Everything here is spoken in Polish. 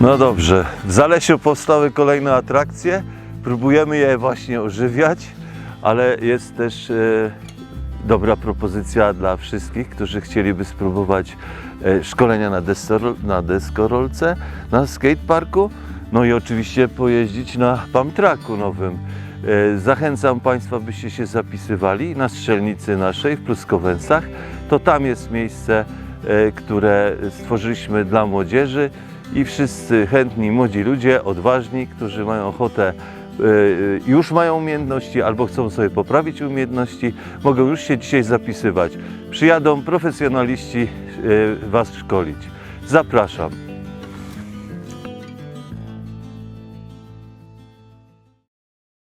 No dobrze, w Zalesiu powstały kolejne atrakcje. Próbujemy je właśnie ożywiać, ale jest też e, dobra propozycja dla wszystkich, którzy chcieliby spróbować e, szkolenia na, destor- na deskorolce, na skateparku, no i oczywiście pojeździć na pump tracku nowym. E, Zachęcam Państwa, byście się zapisywali na strzelnicy naszej w Pluskowęcach. To tam jest miejsce, które stworzyliśmy dla młodzieży i wszyscy chętni młodzi ludzie, odważni, którzy mają ochotę, e, już mają umiejętności albo chcą sobie poprawić umiejętności, mogą już się dzisiaj zapisywać. Przyjadą profesjonaliści e, Was szkolić. Zapraszam.